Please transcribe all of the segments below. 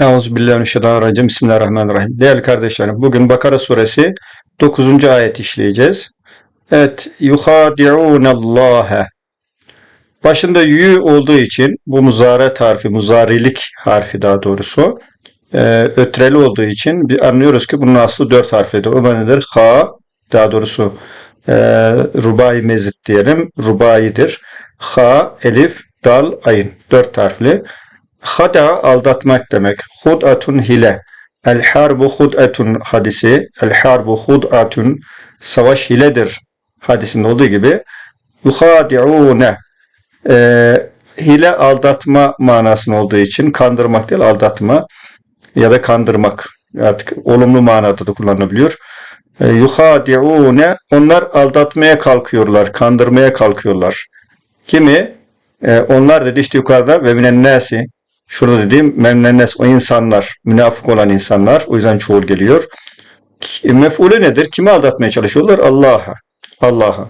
Euzubillahimineşşeytanirracim. Bismillahirrahmanirrahim. Değerli kardeşlerim, bugün Bakara suresi 9. ayet işleyeceğiz. Evet, yuhadi'ûnallâhe. Başında yü olduğu için bu muzare harfi, muzarilik harfi daha doğrusu, e, ötreli olduğu için bir anlıyoruz ki bunun aslı dört harfidir. O da nedir? Ha, daha doğrusu e, rubai mezit diyelim, rubaidir. Ha, elif, dal, ayın. Dört harfli. Hada aldatmak demek. Hud'atun hile. El harbu hud'atun hadisi. El harbu hud'atun savaş hiledir hadisinde olduğu gibi yuhadi'une e, hile aldatma manasında olduğu için kandırmak değil aldatma ya da kandırmak artık olumlu manada da kullanılabiliyor. E, yuhadi'une onlar aldatmaya kalkıyorlar, kandırmaya kalkıyorlar. Kimi? E, onlar dedi işte yukarıda ve minen nasi Şurada dediğim memnennes o insanlar, münafık olan insanlar. O yüzden çoğul geliyor. E, Mef'ulü nedir? Kimi aldatmaya çalışıyorlar? Allah'a. Allah'a.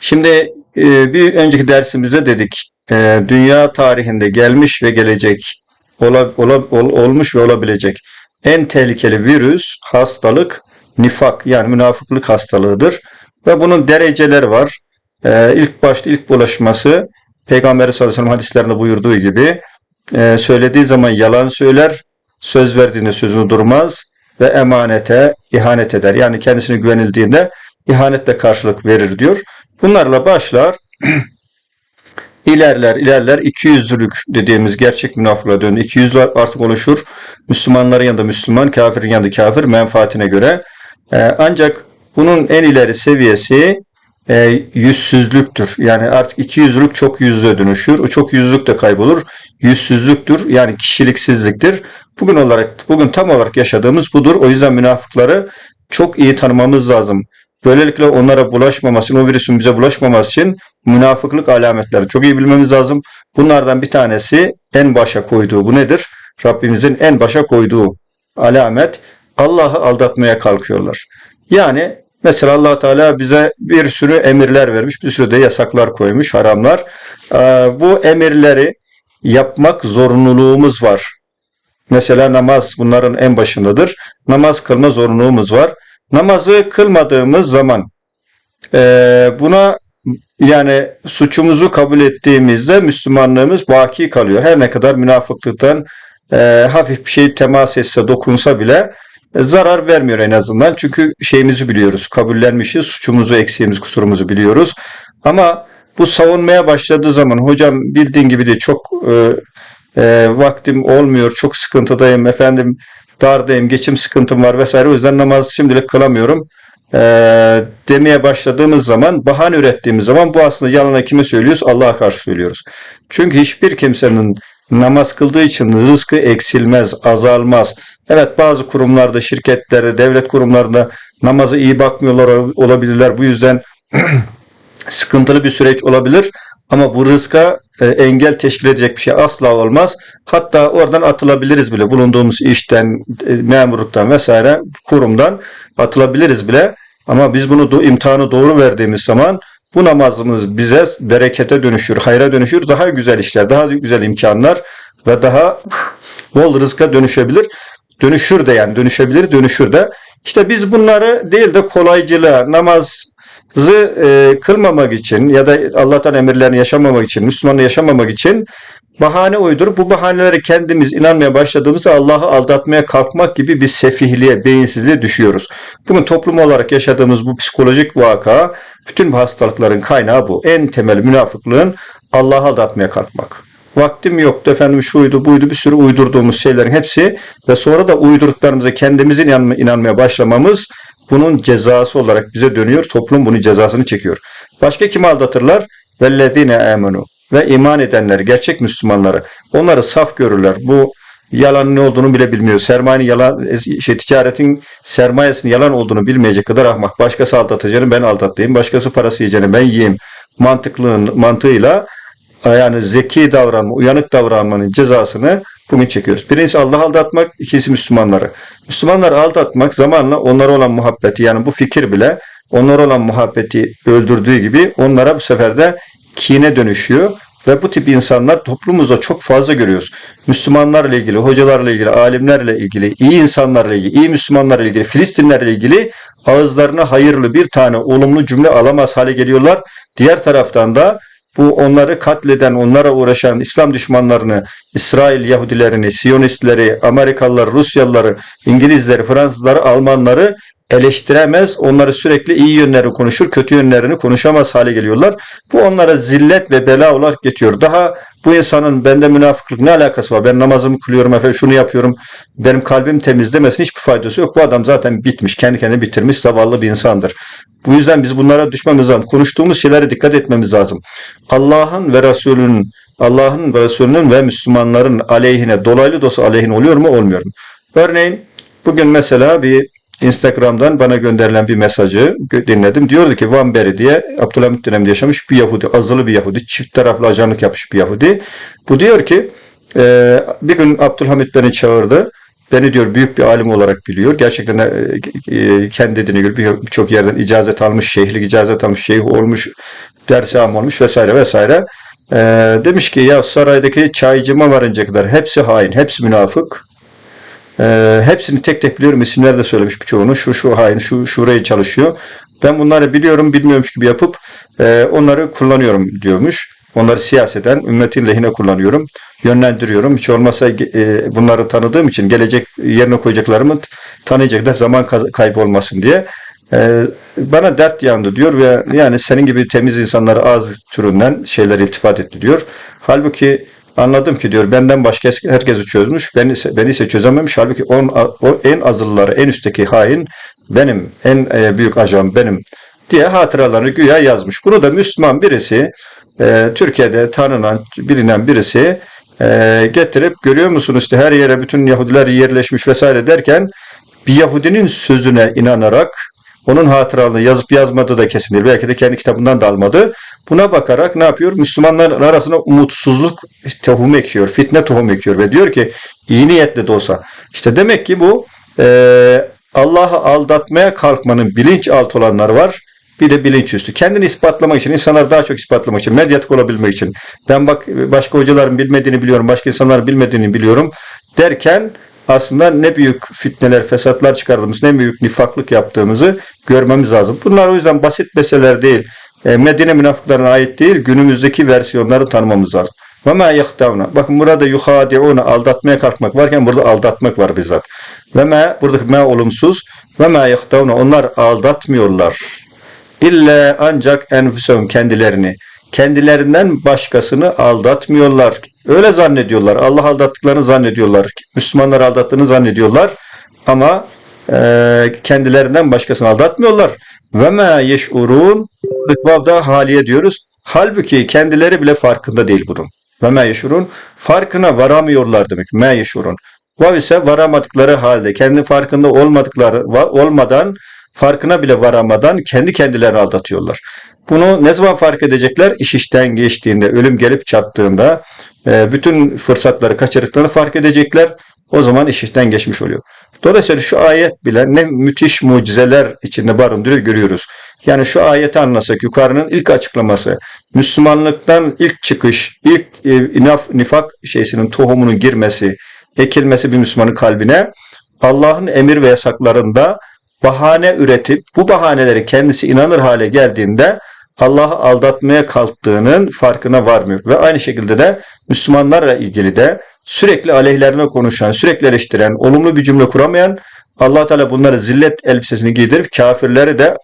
Şimdi e, bir önceki dersimizde dedik. e, dünya tarihinde gelmiş ve gelecek, ola, ola, ol, olmuş ve olabilecek en tehlikeli virüs, hastalık, nifak yani münafıklık hastalığıdır. Ve bunun dereceleri var. İlk başta ilk bulaşması Peygamber sallallahu aleyhi ve sellem hadislerinde buyurduğu gibi e, söylediği zaman yalan söyler, söz verdiğinde sözünü durmaz ve emanete ihanet eder. Yani kendisine güvenildiğinde ihanetle karşılık verir diyor. Bunlarla başlar ilerler ilerler 200'lük dediğimiz gerçek münafıklığa dönüyor. 200 artık oluşur. Müslümanların yanında Müslüman, kafirin yanında kafir menfaatine göre. E, ancak bunun en ileri seviyesi e, yüzsüzlüktür. Yani artık iki yüzlülük çok yüzlüğe dönüşür. O çok yüzlülük de kaybolur. Yüzsüzlüktür. Yani kişiliksizliktir. Bugün olarak bugün tam olarak yaşadığımız budur. O yüzden münafıkları çok iyi tanımamız lazım. Böylelikle onlara bulaşmaması, o virüsün bize bulaşmaması için münafıklık alametleri çok iyi bilmemiz lazım. Bunlardan bir tanesi en başa koyduğu bu nedir? Rabbimizin en başa koyduğu alamet Allah'ı aldatmaya kalkıyorlar. Yani Mesela allah Teala bize bir sürü emirler vermiş, bir sürü de yasaklar koymuş, haramlar. Ee, bu emirleri yapmak zorunluluğumuz var. Mesela namaz bunların en başındadır. Namaz kılma zorunluluğumuz var. Namazı kılmadığımız zaman e, buna yani suçumuzu kabul ettiğimizde Müslümanlığımız baki kalıyor. Her ne kadar münafıklıktan e, hafif bir şey temas etse, dokunsa bile zarar vermiyor en azından. Çünkü şeyimizi biliyoruz. Kabullenmişiz. Suçumuzu, eksiğimiz, kusurumuzu biliyoruz. Ama bu savunmaya başladığı zaman hocam bildiğin gibi de çok e, e, vaktim olmuyor. Çok sıkıntıdayım. Efendim dardayım. Geçim sıkıntım var vesaire. O yüzden namaz şimdilik kılamıyorum. E, demeye başladığımız zaman, bahane ürettiğimiz zaman bu aslında yalana kime söylüyoruz? Allah'a karşı söylüyoruz. Çünkü hiçbir kimsenin namaz kıldığı için rızkı eksilmez, azalmaz. Evet bazı kurumlarda, şirketlerde, devlet kurumlarında namazı iyi bakmıyorlar olabilirler. Bu yüzden sıkıntılı bir süreç olabilir. Ama bu rızka e, engel teşkil edecek bir şey asla olmaz. Hatta oradan atılabiliriz bile. Bulunduğumuz işten, e, memurluktan vesaire kurumdan atılabiliriz bile. Ama biz bunu imtihanı doğru verdiğimiz zaman bu namazımız bize berekete dönüşür, hayra dönüşür, daha güzel işler, daha güzel imkanlar ve daha bol rızka dönüşebilir. Dönüşür de yani dönüşebilir, dönüşür de. İşte biz bunları değil de kolaycılığa, namazı e, kılmamak için ya da Allah'tan emirlerini yaşamamak için, Müslümanla yaşamamak için bahane uydurup bu bahanelere kendimiz inanmaya başladığımızda Allah'ı aldatmaya kalkmak gibi bir sefihliğe, beyinsizliğe düşüyoruz. Bugün toplum olarak yaşadığımız bu psikolojik vaka bütün bu hastalıkların kaynağı bu. En temel münafıklığın Allah'ı aldatmaya kalkmak. Vaktim yoktu efendim şuydu buydu bir sürü uydurduğumuz şeylerin hepsi ve sonra da uydurduklarımıza kendimizin inanmaya başlamamız bunun cezası olarak bize dönüyor. Toplum bunun cezasını çekiyor. Başka kimi aldatırlar? Vellezine amenu ve iman edenler, gerçek Müslümanları. Onları saf görürler. Bu yalan ne olduğunu bile bilmiyor. Sermayenin yalan, şey, ticaretin sermayesinin yalan olduğunu bilmeyecek kadar ahmak. Başkası aldatacağını ben aldatayım. Başkası parası yiyeceğini ben yiyeyim. Mantıklığın mantığıyla yani zeki davranma, uyanık davranmanın cezasını bugün çekiyoruz. Birincisi Allah aldatmak, ikincisi Müslümanları. Müslümanları aldatmak zamanla onlara olan muhabbeti yani bu fikir bile onlara olan muhabbeti öldürdüğü gibi onlara bu sefer de kine dönüşüyor. Ve bu tip insanlar toplumumuzda çok fazla görüyoruz. Müslümanlarla ilgili, hocalarla ilgili, alimlerle ilgili, iyi insanlarla ilgili, iyi Müslümanlarla ilgili, Filistinlerle ilgili ağızlarına hayırlı bir tane olumlu cümle alamaz hale geliyorlar. Diğer taraftan da bu onları katleden, onlara uğraşan İslam düşmanlarını, İsrail Yahudilerini, Siyonistleri, Amerikalıları, Rusyalıları, İngilizleri, Fransızları, Almanları eleştiremez. Onları sürekli iyi yönlerini konuşur, kötü yönlerini konuşamaz hale geliyorlar. Bu onlara zillet ve bela olarak getiriyor. Daha bu insanın bende münafıklık ne alakası var? Ben namazımı kılıyorum efendim şunu yapıyorum. Benim kalbim temiz demesinin hiçbir faydası yok. Bu adam zaten bitmiş. Kendi kendini bitirmiş zavallı bir insandır. Bu yüzden biz bunlara düşmemiz lazım. Konuştuğumuz şeylere dikkat etmemiz lazım. Allah'ın ve Resulünün Allah'ın ve Resulünün ve Müslümanların aleyhine, dolaylı dolaylı aleyhine oluyor mu? Olmuyor mu? Örneğin bugün mesela bir Instagram'dan bana gönderilen bir mesajı dinledim. Diyordu ki Van Beri diye Abdülhamit döneminde yaşamış bir Yahudi, azılı bir Yahudi, çift taraflı ajanlık yapmış bir Yahudi. Bu diyor ki e, bir gün Abdülhamit beni çağırdı. Beni diyor büyük bir alim olarak biliyor. Gerçekten e, e, kendi dediğine göre bir- birçok yerden icazet almış, şeyhlik icazet almış, şeyh olmuş, ders am olmuş vesaire vesaire. E, demiş ki ya saraydaki çaycıma varınca kadar hepsi hain, hepsi münafık. Ee, hepsini tek tek biliyorum. İsimler de söylemiş birçoğunu. Şu şu hain, şu şurayı çalışıyor. Ben bunları biliyorum, bilmiyormuş gibi yapıp e, onları kullanıyorum diyormuş. Onları siyaseten ümmetin lehine kullanıyorum. Yönlendiriyorum. Hiç olmazsa e, bunları tanıdığım için gelecek yerine koyacaklarımı t- tanıyacaklar zaman kaybı olmasın diye. E, bana dert yandı diyor ve yani senin gibi temiz insanlara az türünden şeyler iltifat etti diyor. Halbuki Anladım ki diyor benden başka herkesi çözmüş. Beni ise, beni ise çözememiş. Halbuki on, o en azılları, en üstteki hain benim, en e, büyük ajan benim diye hatıralarını güya yazmış. Bunu da Müslüman birisi, e, Türkiye'de tanınan, bilinen birisi e, getirip görüyor musunuz işte her yere bütün Yahudiler yerleşmiş vesaire derken bir Yahudinin sözüne inanarak onun hatıralarını yazıp yazmadığı da kesin değil. Belki de kendi kitabından da almadı. Buna bakarak ne yapıyor? Müslümanlar arasına umutsuzluk tohumu ekiyor, fitne tohumu ekiyor ve diyor ki iyi niyetle de olsa. İşte demek ki bu e, Allah'ı aldatmaya kalkmanın bilinçaltı olanlar var. Bir de bilinçüstü. Kendini ispatlamak için, insanlar daha çok ispatlamak için, medyatik olabilmek için. Ben bak başka hocaların bilmediğini biliyorum, başka insanların bilmediğini biliyorum derken aslında ne büyük fitneler, fesatlar çıkardığımız, ne büyük nifaklık yaptığımızı görmemiz lazım. Bunlar o yüzden basit meseleler değil. E, Medine münafıklarına ait değil, günümüzdeki versiyonları tanımamız lazım. Ve ma yahdavna. Bakın burada yuhadi'una aldatmaya kalkmak varken burada aldatmak var bizzat. Ve ma buradaki ma olumsuz. Ve ma yahdavna. Onlar aldatmıyorlar. İlla ancak enfüsehum kendilerini. Kendilerinden başkasını aldatmıyorlar. Öyle zannediyorlar. Allah aldattıklarını zannediyorlar. Müslümanları aldattığını zannediyorlar. Ama e, kendilerinden başkasını aldatmıyorlar. Ve ma yeş'urun Vavda haliye diyoruz. Halbuki kendileri bile farkında değil bunun. Ve ma yeş'urun farkına varamıyorlar demek. Ma yeş'urun. Vav ise varamadıkları halde, kendi farkında olmadıkları olmadan, farkına bile varamadan kendi kendilerini aldatıyorlar. Bunu ne zaman fark edecekler? İş işten geçtiğinde, ölüm gelip çattığında, bütün fırsatları kaçırdıklarını fark edecekler. O zaman iş işten geçmiş oluyor. Dolayısıyla şu ayet bile ne müthiş mucizeler içinde barındırıyor görüyoruz. Yani şu ayeti anlasak yukarının ilk açıklaması Müslümanlıktan ilk çıkış, ilk e, naf- nifak şeysinin tohumunun girmesi, ekilmesi bir Müslümanın kalbine Allah'ın emir ve yasaklarında bahane üretip bu bahaneleri kendisi inanır hale geldiğinde Allah'ı aldatmaya kalktığının farkına varmıyor. Ve aynı şekilde de Müslümanlarla ilgili de sürekli aleyhlerine konuşan, sürekli eleştiren, olumlu bir cümle kuramayan allah Teala bunları zillet elbisesini giydirip kafirleri de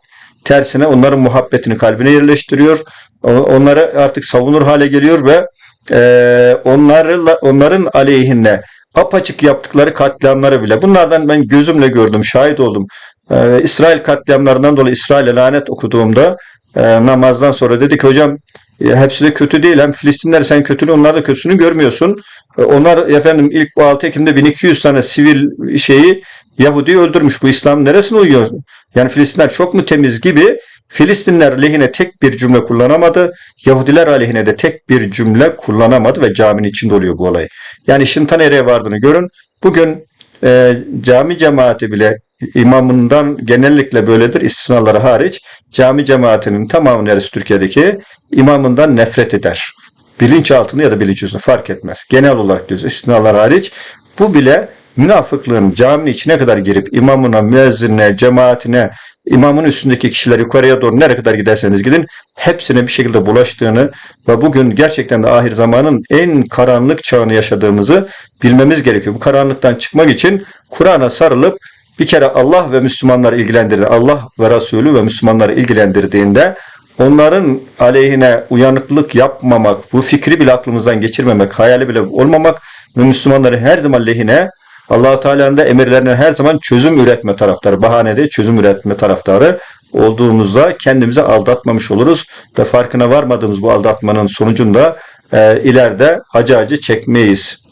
tersine onların muhabbetini kalbine yerleştiriyor. Onları artık savunur hale geliyor ve e, onlarla, onların aleyhine apaçık yaptıkları katliamları bile bunlardan ben gözümle gördüm, şahit oldum. E, İsrail katliamlarından dolayı İsrail'e lanet okuduğumda e, namazdan sonra dedi ki hocam e, hepsi de kötü değil. Hem Filistinler sen kötülüğü onlar da kötüsünü görmüyorsun. E, onlar efendim ilk bu 6 Ekim'de 1200 tane sivil şeyi Yahudi öldürmüş. Bu İslam neresine uyuyor? Yani Filistinler çok mu temiz gibi Filistinler lehine tek bir cümle kullanamadı. Yahudiler aleyhine de tek bir cümle kullanamadı ve caminin içinde oluyor bu olay. Yani işin nereye vardığını görün. Bugün e, cami cemaati bile imamından genellikle böyledir istisnaları hariç cami cemaatinin tamamı neresi Türkiye'deki imamından nefret eder. bilinç altında ya da bilinç üstünde fark etmez. Genel olarak diyoruz istisnalar hariç. Bu bile münafıklığın caminin içine kadar girip imamına, müezzinine, cemaatine, imamın üstündeki kişiler yukarıya doğru nereye kadar giderseniz gidin hepsine bir şekilde bulaştığını ve bugün gerçekten de ahir zamanın en karanlık çağını yaşadığımızı bilmemiz gerekiyor. Bu karanlıktan çıkmak için Kur'an'a sarılıp bir kere Allah ve Müslümanları ilgilendirdi. Allah ve Resulü ve Müslümanları ilgilendirdiğinde onların aleyhine uyanıklık yapmamak, bu fikri bile aklımızdan geçirmemek, hayali bile olmamak ve Müslümanları her zaman lehine allah Teala'nın da emirlerine her zaman çözüm üretme taraftarı, bahane değil çözüm üretme taraftarı olduğumuzda kendimizi aldatmamış oluruz ve farkına varmadığımız bu aldatmanın sonucunda e, ileride acı acı çekmeyiz.